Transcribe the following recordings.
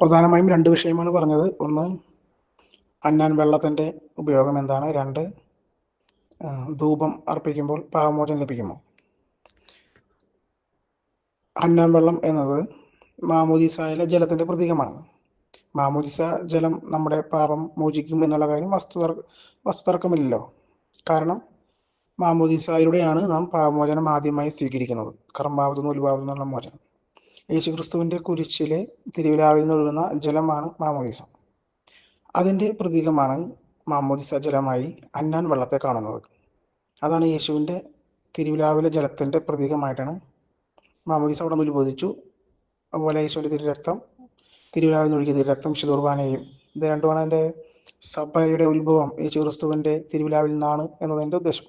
പ്രധാനമായും രണ്ട് വിഷയമാണ് പറഞ്ഞത്. ഒന്ന് അന്നാൻ വെള്ളത്തിന്റെ ഉപയോഗം എന്താണ്? രണ്ട് ധൂപം അർപ്പിക്കുമ്പോൾ പാപമോചനം ലഭിക്കുമോ? അന്നാൻ വെള്ളം എന്നത് മാമോദിസായിലെ ജലത്തിന്റെ പ്രതീകമാണ്. മാമോദിസ ജലം നമ്മുടെ പാപം മോചിക്കും എന്നുള്ള കാര്യം വസ്തുതർ വസ്തുതർക്കമില്ലല്ലോ. കാരണം മാമോദിസായിലൂടെയാണ് നാം പാപമോചനം ആദ്യമായി സ്വീകരിക്കുന്നത്. കർമ്മാവതും ഉത്ഭാവം എന്നുള്ള മോചനം. യേശുക്രിസ്തുവിന്റെ കുരിശിലെ തിരുവിലാവിൽ നിന്നൊഴുകുന്ന ജലമാണ് മാമോദിസ അതിന്റെ പ്രതീകമാണ് മാമോദിസ ജലമായി അന്നാൻ വെള്ളത്തെ കാണുന്നത്. അതാണ് യേശുവിന്റെ തിരുവിലാവിലെ ജലത്തിന്റെ പ്രതീകമായിട്ടാണ് മാമോദിസ അവിടെ ഉത്ബോധിച്ചു. അതുപോലെ യേശുവിന്റെ തിരുരക്തം തിരുവിലാവിൽ നിന്ന് ഒഴുകിയ തിരുരക്തം വിശുദ്ധുർബാനയും ഇത് രണ്ടുമാണ് എന്റെ സഭയുടെ ഉത്ഭവം. യേശു ക്രിസ്തുവിന്റെ തിരുവിലാവിൽ നിന്നാണ് എന്നതിന്റെ ഉദ്ദേശം.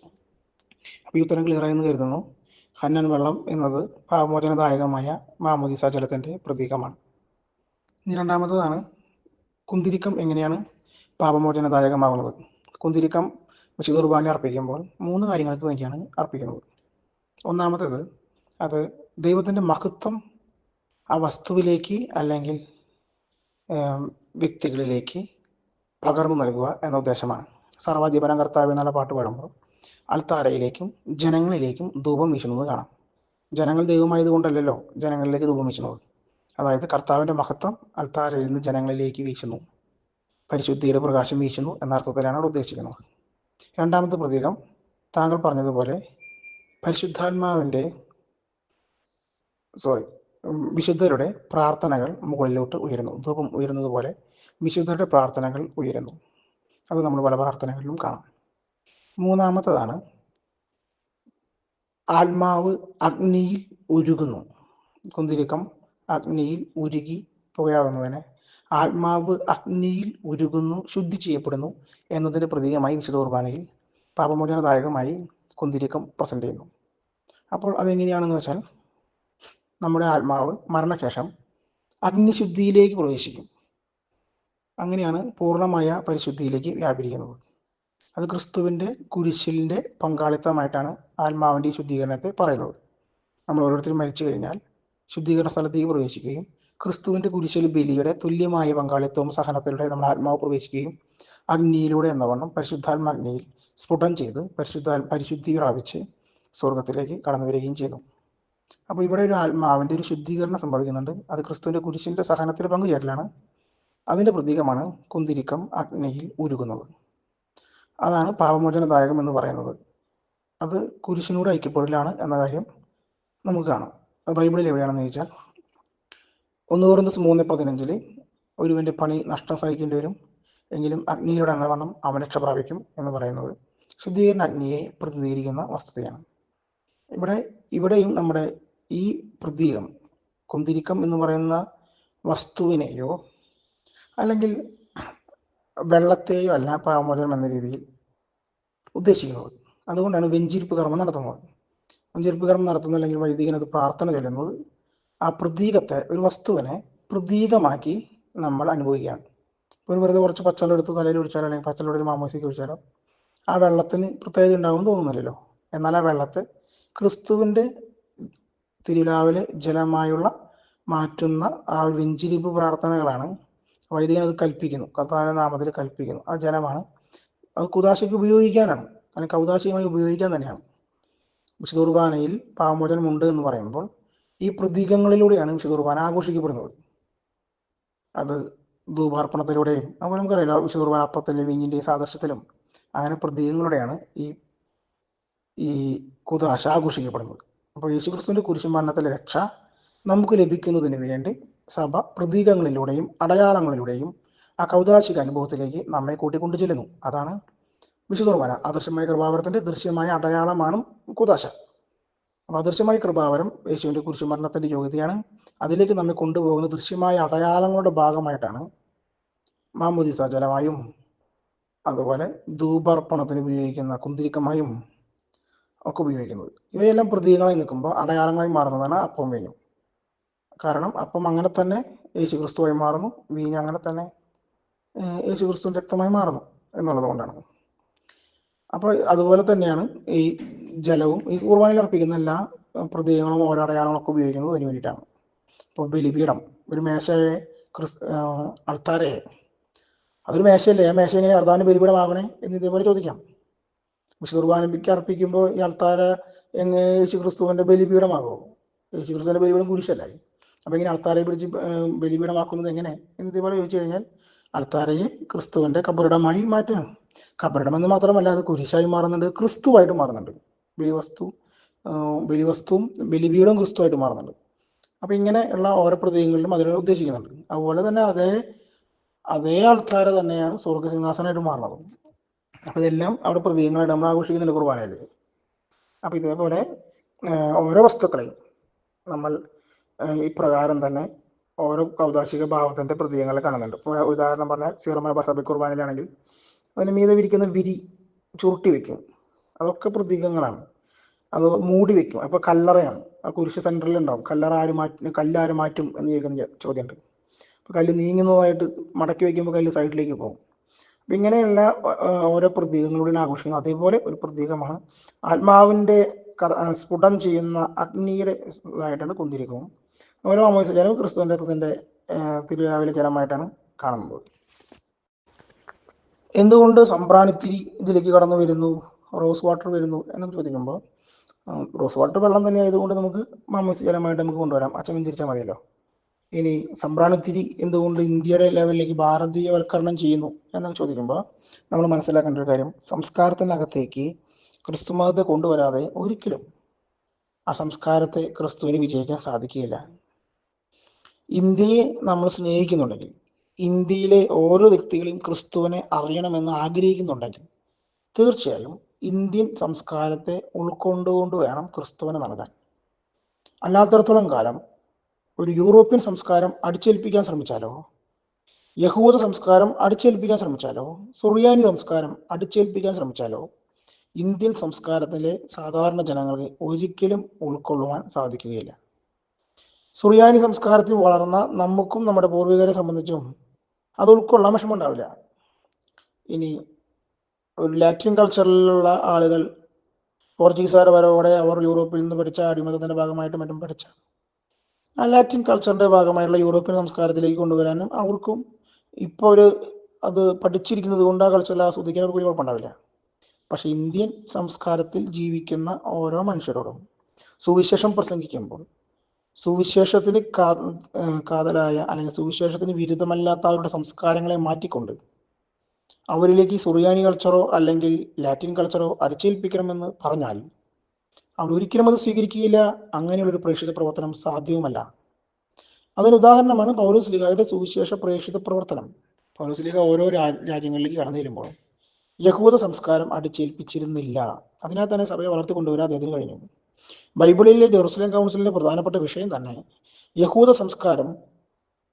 അപ്പോൾ ഈ ഉത്തരം ക്ലിയർ ആയെന്ന് കരുതുന്നു. ഹന്നൻ വെള്ളം എന്നത് പാപമോചനദായകമായ മാമോദിസ ജലത്തിന്റെ പ്രതീകമാണ്. ഇനി രണ്ടാമത്തതാണ് കുന്തിരിക്കം എങ്ങനെയാണ് പാപമോചനദായകമാകുന്നത്? കുന്തിരിക്കം വിശുദ്ധ അർപ്പിക്കുമ്പോൾ മൂന്ന് കാര്യങ്ങൾക്ക് വേണ്ടിയാണ് അർപ്പിക്കുന്നത്. ഒന്നാമത്തേത് അത് ദൈവത്തിന്റെ മഹത്വം ആ വസ്തുവിലേക്ക് അല്ലെങ്കിൽ വ്യക്തികളിലേക്ക് പകർന്നു നൽകുക എന്ന ഉദ്ദേശമാണ്. സർവാധിപനം കർത്താവ് എന്നുള്ള പാട്ട് പാടുമ്പോൾ അൾത്താരയിലേക്കും ജനങ്ങളിലേക്കും ധൂപം വീശുന്നത് കാണാം. ജനങ്ങൾ ദൈവമായതുകൊണ്ടല്ലല്ലോ ജനങ്ങളിലേക്ക് ധൂപം വീശുന്നത്. അതായത് കർത്താവിന്റെ മഹത്വം അൾത്താരയിൽ നിന്ന് ജനങ്ങളിലേക്ക് വീശുന്നു. പരിശുദ്ധിയുടെ പ്രകാശം വീശുന്നു എന്ന അർത്ഥത്തിലാണ് അവിടെ ഉദ്ദേശിക്കുന്നത്. രണ്ടാമത്തെ പ്രതീകം താങ്കൾ പറഞ്ഞതുപോലെ പരിശുദ്ധാത്മാവിന്റെ സോറി വിശുദ്ധരുടെ പ്രാർത്ഥനകൾ മുകളിലോട്ട് ഉയരുന്നു. ധൂപം ഉയരുന്നത് പോലെ വിശുദ്ധരുടെ പ്രാർത്ഥനകൾ ഉയരുന്നു. അത് നമ്മൾ പല പ്രാർത്ഥനകളിലും കാണാം. മൂന്നാമത്തതാണ്. ആത്മാവ് അഗ്നിയിൽ ഉരുകുന്നു. കുന്തിരിക്കം അഗ്നിയിൽ ഉരുകി പുകയാവുന്നതിന് ആത്മാവ് അഗ്നിയിൽ ഉരുകുന്നു ശുദ്ധി ചെയ്യപ്പെടുന്നു എന്നതിന് പ്രതീകമായി വിശുദ്ധ കുർബാനയിൽ പാപമോചനദായകമായി കുന്തിരിക്കം പ്രസന്റ് ചെയ്യുന്നു. അപ്പോൾ അതെങ്ങനെയാണെന്ന് വെച്ചാൽ നമ്മുടെ ആത്മാവ് മരണശേഷം അഗ്നിശുദ്ധിയിലേക്ക് പ്രവേശിക്കും. അങ്ങനെയാണ് പൂർണമായ പരിശുദ്ധിയിലേക്ക് വ്യാപരിക്കുന്നത്. അത് ക്രിസ്തുവിന്റെ കുരിശിലിന്റെ പങ്കാളിത്തമായിട്ടാണ് ആത്മാവിന്റെ ഈ ശുദ്ധീകരണത്തെ പറയുന്നത്. നമ്മൾ ഓരോരുത്തരും മരിച്ചു കഴിഞ്ഞാൽ ശുദ്ധീകരണ സ്ഥലത്തേക്ക് പ്രവേശിക്കുകയും ക്രിസ്തുവിന്റെ കുരിശിൽ ബലിയുടെ തുല്യമായ പങ്കാളിത്തവും സഹനത്തിലൂടെ നമ്മൾ ആത്മാവ് പ്രവേശിക്കുകയും അഗ്നിയിലൂടെ എന്ന വണ്ണം പരിശുദ്ധാത്മാഗ്നിയിൽ സ്ഫുടം ചെയ്ത് പരിശുദ്ധ പരിശുദ്ധി പ്രാപിച്ച് സ്വർഗത്തിലേക്ക് കടന്നു വരികയും ചെയ്തു അപ്പോൾ ഇവിടെ ഒരു ആത്മാവിന്റെ ഒരു ശുദ്ധീകരണം സംഭവിക്കുന്നുണ്ട്. അത് ക്രിസ്തുവിന്റെ കുരിശിന്റെ സഹനത്തിൽ പങ്കുചേരലാണ്. അതിന്റെ പ്രതീകമാണ് കുന്തിരിക്കം അഗ്നിയിൽ ഉരുകുന്നത്. അതാണ് പാപമോചനദായകം എന്ന് പറയുന്നത്. അത് കുരിശിനോട് ഐക്യപ്പെടലാണ് എന്ന കാര്യം നമുക്ക് കാണാം. ബൈബിളിൽ എവിടെയാണെന്ന് ചോദിച്ചാൽ ഒന്ന് കോറിന്തോസ് മൂന്ന് പതിനഞ്ചിൽ ഒരുവന്റെ പണി നഷ്ടം സഹിക്കേണ്ടി വരും. എങ്കിലും അഗ്നിയിലൂടെ എന്ന വണ്ണം അവൻ പ്രാപിക്കും എന്ന് പറയുന്നത് ശുദ്ധീകരണ അഗ്നിയെ പ്രതിനിധീകരിക്കുന്ന വസ്തുതയാണ്. ഇവിടെ ഇവിടെയും നമ്മുടെ ഈ പ്രതീകം കുന്തിരിക്കം എന്ന് പറയുന്ന വസ്തുവിനെയോ അല്ലെങ്കിൽ വെള്ളത്തെയോ അല്ല പാമോചനം എന്ന രീതിയിൽ ഉദ്ദേശിക്കുന്നത് അതുകൊണ്ടാണ് വെഞ്ചിരിപ്പ് കർമ്മം നടത്തുന്നത് വെഞ്ചിരിപ്പ് കർമ്മം നടത്തുന്ന അല്ലെങ്കിൽ വൈദികനത് പ്രാർത്ഥന ചൊല്ലുന്നത് ആ പ്രതീകത്തെ ഒരു വസ്തുവിനെ പ്രതീകമാക്കി നമ്മൾ അനുഭവിക്കുകയാണ്. ഒരു വെറുതെ കുറച്ച് പച്ചവെള്ളം എടുത്ത് തലയിൽ ഒഴിച്ചാലോ അല്ലെങ്കിൽ പച്ചവെള്ളം എടുത്ത് മാമോസിക്ക് ഒഴിച്ചാലോ ആ വെള്ളത്തിന് പ്രത്യേകത ഉണ്ടാകുമെന്ന് തോന്നുന്നില്ലല്ലോ. എന്നാൽ ആ വെള്ളത്തെ ക്രിസ്തുവിന്റെ തിരുവിലാവിലെ ജലമായുള്ള മാറ്റുന്ന ആ വെഞ്ചിരിപ്പ് പ്രാർത്ഥനകളാണ് വൈദികൻ അത് കൽപ്പിക്കുന്നു കർത്താവിന്റെ നാമത്തിൽ കൽപ്പിക്കുന്നു. ആ ജലമാണ് അത് കുദാശയ്ക്ക് ഉപയോഗിക്കാനാണ്. അല്ലെങ്കിൽ കൗദാശികമായി ഉപയോഗിക്കാൻ തന്നെയാണ്. വിശുദ്ധ കുർബാനയിൽ പാവമോചനം ഉണ്ട് എന്ന് പറയുമ്പോൾ ഈ പ്രതീകങ്ങളിലൂടെയാണ് വിശുദ്ധ കുർബാന ആഘോഷിക്കപ്പെടുന്നത്. അത് ധൂപാർപ്പണത്തിലൂടെയും അപ്പോൾ നമുക്കറിയാം വിശുദ്ധ കുർബാന അപ്പത്തിലും വീഞ്ഞിന്റെ സാദൃശ്യത്തിലും അങ്ങനെ പ്രതീകങ്ങളുടെയാണ് ഈ ഈ കുദാശ ആഘോഷിക്കപ്പെടുന്നത്. അപ്പോൾ യേശുക്രിസ്തുവിന്റെ കുരിശുമരണത്തിലെ രക്ഷ നമുക്ക് ലഭിക്കുന്നതിന് വേണ്ടി സഭ പ്രതീകങ്ങളിലൂടെയും അടയാളങ്ങളിലൂടെയും ആ കൗതാശിക അനുഭവത്തിലേക്ക് നമ്മെ കൂട്ടിക്കൊണ്ടു ചെല്ലുന്നു. അതാണ് വിശുദ്ധ കുർബാന അദൃശ്യമായ കൃപാവരത്തിന്റെ ദൃശ്യമായ അടയാളമാണ് കുതാശ. അപ്പൊ അദൃശ്യമായ കൃപാവരം യേശുവിന്റെ കുരിശുമരണത്തിന്റെ യോഗ്യതയാണ്. അതിലേക്ക് നമ്മെ കൊണ്ടുപോകുന്ന ദൃശ്യമായ അടയാളങ്ങളുടെ ഭാഗമായിട്ടാണ് മാമുദിസ ജലമായും അതുപോലെ ധൂപർപ്പണത്തിന് ഉപയോഗിക്കുന്ന കുന്തിരിക്കമായും ഒക്കെ ഉപയോഗിക്കുന്നത്. ഇവയെല്ലാം പ്രതീകങ്ങളായി നിൽക്കുമ്പോൾ അടയാളങ്ങളായി മാറുന്നതാണ് അപ്പം വീഞ്ഞും. കാരണം അപ്പം അങ്ങനെ തന്നെ യേശു ക്രിസ്തുവായി മാറുന്നു. വീഞ്ഞ് അങ്ങനെ തന്നെ യേശു ക്രിസ്തു രക്തമായി മാറുന്നു എന്നുള്ളത് കൊണ്ടാണ്. അപ്പോൾ അതുപോലെ തന്നെയാണ് ഈ ജലവും ഈ കുർബാനയിൽ അർപ്പിക്കുന്ന എല്ലാ പ്രതീകങ്ങളും ഓരോ അടയാളങ്ങളൊക്കെ ഉപയോഗിക്കുന്നത് അതിന് വേണ്ടിയിട്ടാണ്. ഇപ്പോൾ ബലിപീഠം ഒരു മേശയെ ക്രിസ് അൾത്താരയെ അതൊരു മേശയല്ലേ? ആ മേശ എങ്ങനെ അർദ്ധാവിന് ബലിപീഠമാകണേ എന്ന് ഇതേപോലെ ചോദിക്കാം. വിശുദ്ധ കുർബാനയ്ക്ക് അർപ്പിക്കുമ്പോൾ ഈ അൾത്താര എങ്ങനെ യേശു ക്രിസ്തുവിന്റെ ബലിപീഠമാകുമോ യേശു ക്രിസ്തുവിന്റെ ബലിപീഠം കുരിശല്ലേ? അപ്പൊ ഇങ്ങനെ അൾത്താരയെ പിടിച്ച് ബലിപീഠമാക്കുന്നത് എങ്ങനെ? എന്ന് ഇതേപോലെ ചോദിച്ചു കഴിഞ്ഞാൽ അൾത്താരയെ ക്രിസ്തുവിന്റെ കബറിടമായി മാറ്റുകയാണ് കബറിടം എന്ന് മാത്രമല്ല അത് കുരിശായി മാറുന്നുണ്ട് ക്രിസ്തുവായിട്ട് മാറുന്നുണ്ട്. ബലിവസ്തു ബലിവസ്തുവും ബലിപീഠവും ക്രിസ്തുവായിട്ട് മാറുന്നുണ്ട്. അപ്പൊ ഇങ്ങനെ ഉള്ള ഓരോ പ്രതീകങ്ങളിലും അതിനെ ഉദ്ദേശിക്കുന്നുണ്ട്. അതുപോലെ തന്നെ അതേ അതേ ആൾക്കാരെ തന്നെയാണ് സ്വർഗസിംഹാസനമായിട്ട് മാറുന്നത്. അപ്പൊ ഇതെല്ലാം അവിടെ പ്രതീകങ്ങളായിട്ട് നമ്മൾ ആഘോഷിക്കുന്നുണ്ട് കുർബാനയിൽ അപ്പൊ ഇതേപോലെ ഓരോ വസ്തുക്കളെയും നമ്മൾ ഇപ്രകാരം തന്നെ ഓരോ കൗതാശിക ഭാവത്തിന്റെ പ്രതീകങ്ങളെ കാണുന്നുണ്ട്. ഉദാഹരണം പറഞ്ഞാൽ സീറമായ സഭ കുർബാനയിലാണെങ്കിൽ അതിന് മീതെ വിരിക്കുന്ന വിരി ചുരുട്ടി വെക്കും. അതൊക്കെ പ്രതീകങ്ങളാണ്. അത് മൂടി വെക്കും. അപ്പൊ കല്ലറയാണ്. ആ കുരിശ് സെന്ററിൽ ഉണ്ടാവും. കല്ലറ ആര് മാറ്റും കല്ലാര് മാറ്റും എന്ന് ചോദിക്കുന്ന ചോദ്യമുണ്ട്. അപ്പൊ കല്ല് നീങ്ങുന്നതായിട്ട് മടക്കി വെക്കുമ്പോൾ കല്ല് സൈഡിലേക്ക് പോകും. അപ്പൊ ഇങ്ങനെയുള്ള ഓരോ പ്രതീകങ്ങളുടെയും ആഘോഷിക്കുന്നത് അതേപോലെ ഒരു പ്രതീകമാണ് ആത്മാവിന്റെ സ്ഫുടം ചെയ്യുന്ന അഗ്നിയുടെ ഇതായിട്ടാണ് കുന്തിരിക്കവും ഓരോ അമോസ ജലം ക്രിസ്തുവിന്റെ രക്തത്തിന്റെ തിരുരാവിലെ ജലമായിട്ടാണ് കാണുന്നത്. എന്തുകൊണ്ട് സംപ്രാണിത്തിരി ഇതിലേക്ക് കടന്നു വരുന്നു? റോസ് വാട്ടർ വരുന്നു എന്ന് ചോദിക്കുമ്പോൾ റോസ് വാട്ടർ വെള്ളം തന്നെ ആയതുകൊണ്ട് നമുക്ക് മാമോസ് ജലമായിട്ട് നമുക്ക് കൊണ്ടുവരാം. അച്ഛൻ തിരിച്ചാൽ മതിയല്ലോ. ഇനി സംപ്രാണിത്തിരി എന്തുകൊണ്ട് ഇന്ത്യയുടെ ലെവലിലേക്ക് ഭാരതീയവൽക്കരണം ചെയ്യുന്നു എന്ന് ചോദിക്കുമ്പോൾ നമ്മൾ മനസ്സിലാക്കേണ്ട ഒരു കാര്യം സംസ്കാരത്തിനകത്തേക്ക് ക്രിസ്തുമതത്തെ കൊണ്ടുവരാതെ ഒരിക്കലും ആ സംസ്കാരത്തെ ക്രിസ്തുവിന് വിജയിക്കാൻ സാധിക്കുകയില്ല. ഇന്ത്യയെ നമ്മൾ സ്നേഹിക്കുന്നുണ്ടെങ്കിൽ ഇന്ത്യയിലെ ഓരോ വ്യക്തികളെയും ക്രിസ്തുവിനെ അറിയണമെന്ന് ആഗ്രഹിക്കുന്നുണ്ടെങ്കിൽ തീർച്ചയായും ഇന്ത്യൻ സംസ്കാരത്തെ ഉൾക്കൊണ്ടുകൊണ്ട് വേണം ക്രിസ്തുവിനെ നൽകാൻ. അല്ലാത്തടത്തോളം കാലം ഒരു യൂറോപ്യൻ സംസ്കാരം അടിച്ചേൽപ്പിക്കാൻ ശ്രമിച്ചാലോ? യഹൂദ സംസ്കാരം അടിച്ചേൽപ്പിക്കാൻ ശ്രമിച്ചാലോ? സുറിയാനി സംസ്കാരം അടിച്ചേൽപ്പിക്കാൻ ശ്രമിച്ചാലോ? ഇന്ത്യൻ സംസ്കാരത്തിലെ സാധാരണ ജനങ്ങൾക്ക് ഒരിക്കലും ഉൾക്കൊള്ളുവാൻ സാധിക്കുകയില്ല. സുറിയാനി സംസ്കാരത്തിൽ വളർന്ന നമുക്കും നമ്മുടെ പൂർവികരെ സംബന്ധിച്ചും അത് ഉൾക്കൊള്ളാൻ വിഷമമുണ്ടാവില്ല. ഇനി ഒരു ലാറ്റിൻ കൾച്ചറിലുള്ള ആളുകൾ പോർച്ചുഗീസുകാരുടെ വരവോടെ അവർ യൂറോപ്പിൽ നിന്ന് പഠിച്ച അടിമത്തത്തിന്റെ ഭാഗമായിട്ട് മറ്റും പഠിച്ച ആ ലാറ്റിൻ കൾച്ചറിന്റെ ഭാഗമായിട്ടുള്ള യൂറോപ്യൻ സംസ്കാരത്തിലേക്ക് കൊണ്ടുവരാനും അവർക്കും ഇപ്പോൾ ഒരു അത് പഠിച്ചിരിക്കുന്നത് കൊണ്ട് ആ കൾച്ചറിൽ ആസ്വദിക്കാൻ അവർക്ക് കുഴപ്പമുണ്ടാവില്ല പക്ഷെ ഇന്ത്യൻ സംസ്കാരത്തിൽ ജീവിക്കുന്ന ഓരോ മനുഷ്യരോടും സുവിശേഷം പ്രസംഗിക്കുമ്പോൾ സുവിശേഷത്തിന് കാ കാതലായ അല്ലെങ്കിൽ സുവിശേഷത്തിന് വിരുദ്ധമല്ലാത്ത അവരുടെ സംസ്കാരങ്ങളെ മാറ്റിക്കൊണ്ട് അവരിലേക്ക് സുറിയാനി കൾച്ചറോ അല്ലെങ്കിൽ ലാറ്റിൻ കൾച്ചറോ അടിച്ചേൽപ്പിക്കണമെന്ന് പറഞ്ഞാൽ അവർ ഒരിക്കലും അത് സ്വീകരിക്കുകയില്ല. അങ്ങനെയുള്ള ഒരു പ്രേക്ഷിത പ്രവർത്തനം സാധ്യവുമല്ല അതിന് ഉദാഹരണമാണ് പൗലോസ് ലീഗയുടെ സുവിശേഷ പ്രേക്ഷിത പ്രവർത്തനം. പൗലോസ് ലീഗ ഓരോ രാജ്യങ്ങളിലേക്ക് കടന്നു ചെല്ലുമ്പോൾ യഹൂദ സംസ്കാരം അടിച്ചേൽപ്പിച്ചിരുന്നില്ല. അതിനാൽ തന്നെ സഭയെ വളർത്തിക്കൊണ്ടുവരാൻ അദ്ദേഹത്തിന് കഴിഞ്ഞു. ബൈബിളിലെ ജെറുസലേം കൗൺസിലിന്റെ പ്രധാനപ്പെട്ട വിഷയം തന്നെ യഹൂദ സംസ്കാരം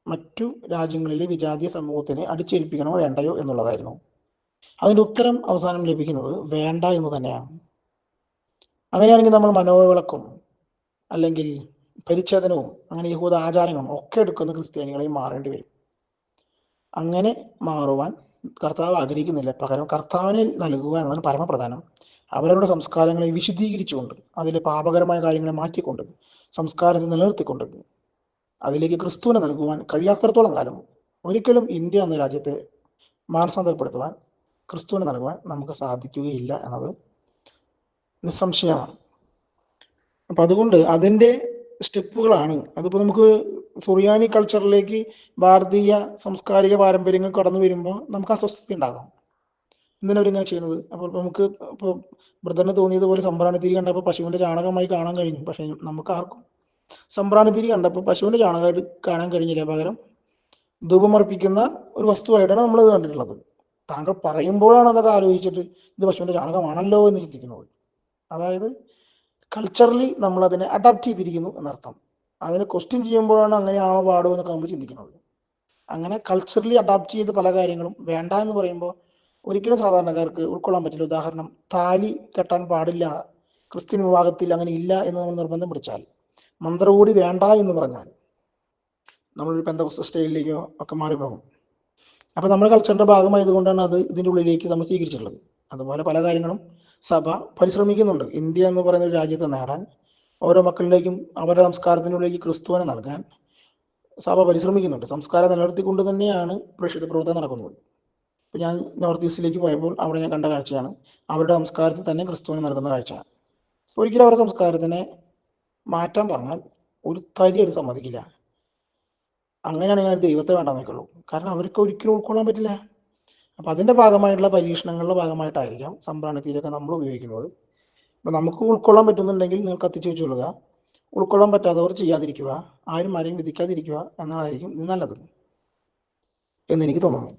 മറ്റു രാജ്യങ്ങളിലെ വിജാതീയ സമൂഹത്തിനെ അടിച്ചേൽപ്പിക്കണോ വേണ്ടയോ എന്നുള്ളതായിരുന്നു. അതിന്റെ ഉത്തരം അവസാനം ലഭിക്കുന്നത് വേണ്ട എന്ന് തന്നെയാണ്. അങ്ങനെയാണെങ്കിൽ നമ്മൾ മനോവിളക്കും അല്ലെങ്കിൽ പരിച്ഛേദനവും അങ്ങനെ യഹൂദ ആചാരങ്ങളും ഒക്കെ എടുക്കുന്ന ക്രിസ്ത്യാനികളെയും മാറേണ്ടി വരും. അങ്ങനെ മാറുവാൻ കർത്താവ് ആഗ്രഹിക്കുന്നില്ല. പകരം കർത്താവിനെ നൽകുക എന്നതാണ് പരമപ്രധാനം. അവരവരുടെ സംസ്കാരങ്ങളെ വിശുദ്ധീകരിച്ചുകൊണ്ട് അതിലെ പാപകരമായ കാര്യങ്ങളെ മാറ്റിക്കൊണ്ട് സംസ്കാരത്തെ നിലനിർത്തിക്കൊണ്ട് അതിലേക്ക് ക്രിസ്തുവിനെ നൽകുവാൻ കഴിയാത്തടത്തോളം കാലം ഒരിക്കലും ഇന്ത്യ എന്ന രാജ്യത്തെ മാനസാന്തരപ്പെടുത്തുവാൻ ക്രിസ്തുവിനെ നൽകുവാൻ നമുക്ക് സാധിക്കുകയില്ല എന്നത് നിസ്സംശയമാണ്. അപ്പൊ അതുകൊണ്ട് അതിന്റെ സ്റ്റെപ്പുകളാണ്. അതിപ്പോ നമുക്ക് സുറിയാനി കൾച്ചറിലേക്ക് ഭാരതീയ സാംസ്കാരിക പാരമ്പര്യങ്ങൾ കടന്നു വരുമ്പോൾ നമുക്ക് അസ്വസ്ഥത ഉണ്ടാകാം. എന്തിനാ അവരിങ്ങനെ ചെയ്യുന്നത്. അപ്പോൾ നമുക്ക് ഇപ്പോൾ ബ്രദറിന് തോന്നിയതുപോലെ സംഭ്രാണിത്തിരി കണ്ടപ്പോൾ പശുവിന്റെ ചാണകമായി കാണാൻ കഴിഞ്ഞു. പക്ഷെ നമുക്ക് ആർക്കും സംഭ്രാണിത്തിരി കണ്ടപ്പോൾ പശുവിന്റെ ചാണകമായിട്ട് കാണാൻ കഴിഞ്ഞില്ല. പകരം ധൂപമർപ്പിക്കുന്ന ഒരു വസ്തുവായിട്ടാണ് നമ്മൾ ഇത് കണ്ടിട്ടുള്ളത്. താങ്കൾ പറയുമ്പോഴാണ് അതൊക്കെ ആലോചിച്ചിട്ട് ഇത് പശുവിന്റെ ചാണകമാണല്ലോ എന്ന് ചിന്തിക്കുന്നത്. അതായത് കൾച്ചറലി നമ്മൾ അതിനെ അഡാപ്റ്റ് ചെയ്തിരിക്കുന്നു എന്നർത്ഥം. അതിനെ ക്വസ്റ്റ്യൻ ചെയ്യുമ്പോഴാണ് അങ്ങനെയാണോ പാടുമെന്നൊക്കെ നമ്മൾ ചിന്തിക്കുന്നത്. അങ്ങനെ കൾച്ചറലി അഡാപ്റ്റ് ചെയ്ത് പല കാര്യങ്ങളും വേണ്ട എന്ന് പറയുമ്പോൾ ഒരിക്കലും സാധാരണക്കാർക്ക് ഉൾക്കൊള്ളാൻ പറ്റില്ല. ഉദാഹരണം താലി കെട്ടാൻ പാടില്ല ക്രിസ്ത്യൻ വിഭാഗത്തിൽ അങ്ങനെ ഇല്ല എന്ന് നമ്മൾ നിർബന്ധം പിടിച്ചാൽ മന്ത്രകൂടി വേണ്ട എന്ന് പറഞ്ഞാൽ നമ്മളൊരു പെന്ത സ്റ്റൈലിലേക്കോ ഒക്കെ മാറി പോകും അപ്പൊ നമ്മുടെ കൾച്ചറിന്റെ ഭാഗമായതുകൊണ്ടാണ് അത് ഇതിന്റെ ഉള്ളിലേക്ക് നമ്മൾ സ്വീകരിച്ചിട്ടുള്ളത്. അതുപോലെ പല കാര്യങ്ങളും സഭ പരിശ്രമിക്കുന്നുണ്ട്. ഇന്ത്യ എന്ന് പറയുന്ന ഒരു രാജ്യത്തെ നേടാൻ ഓരോ മക്കളിലേക്കും അവരുടെ സംസ്കാരത്തിനുള്ളിലേക്ക് ക്രിസ്തുവിനെ നൽകാൻ സഭ പരിശ്രമിക്കുന്നുണ്ട്. സംസ്കാരം നിലനിർത്തിക്കൊണ്ട് തന്നെയാണ് പ്രേക്ഷിത പ്രവർത്തനം നടക്കുന്നത്. ഇപ്പൊ ഞാൻ നോർത്ത് ഈസ്റ്റിലേക്ക് പോയപ്പോൾ അവിടെ ഞാൻ കണ്ട കാഴ്ചയാണ്. അവരുടെ സംസ്കാരത്തിൽ തന്നെ ക്രിസ്തുവിന് നൽകുന്ന കാഴ്ചയാണ്. ഒരിക്കലും അവരുടെ സംസ്കാരത്തിനെ മാറ്റാൻ പറഞ്ഞാൽ ഒരു തരി അത് സമ്മതിക്കില്ല. അങ്ങനെയാണെങ്കിൽ അവർ ദൈവത്തെ വേണ്ടാന്ന് വെക്കുള്ളൂ കാരണം അവർക്ക് ഒരിക്കലും ഉൾക്കൊള്ളാൻ പറ്റില്ല. അപ്പൊ അതിന്റെ ഭാഗമായിട്ടുള്ള പരീക്ഷണങ്ങളുടെ ഭാഗമായിട്ടായിരിക്കാം സംഭ്രാണത്തിലൊക്കെ നമ്മൾ ഉപയോഗിക്കുന്നത്. അപ്പൊ നമുക്ക് ഉൾക്കൊള്ളാൻ പറ്റുന്നുണ്ടെങ്കിൽ നിങ്ങൾ കത്തിച്ചു വെച്ചുകൊള്ളുക ഉൾക്കൊള്ളാൻ പറ്റാത്തവർ ചെയ്യാതിരിക്കുക. ആരും ആരെയും വിധിക്കാതിരിക്കുക എന്നതായിരിക്കും ഇത് നല്ലത് എന്ന് എനിക്ക് തോന്നുന്നു.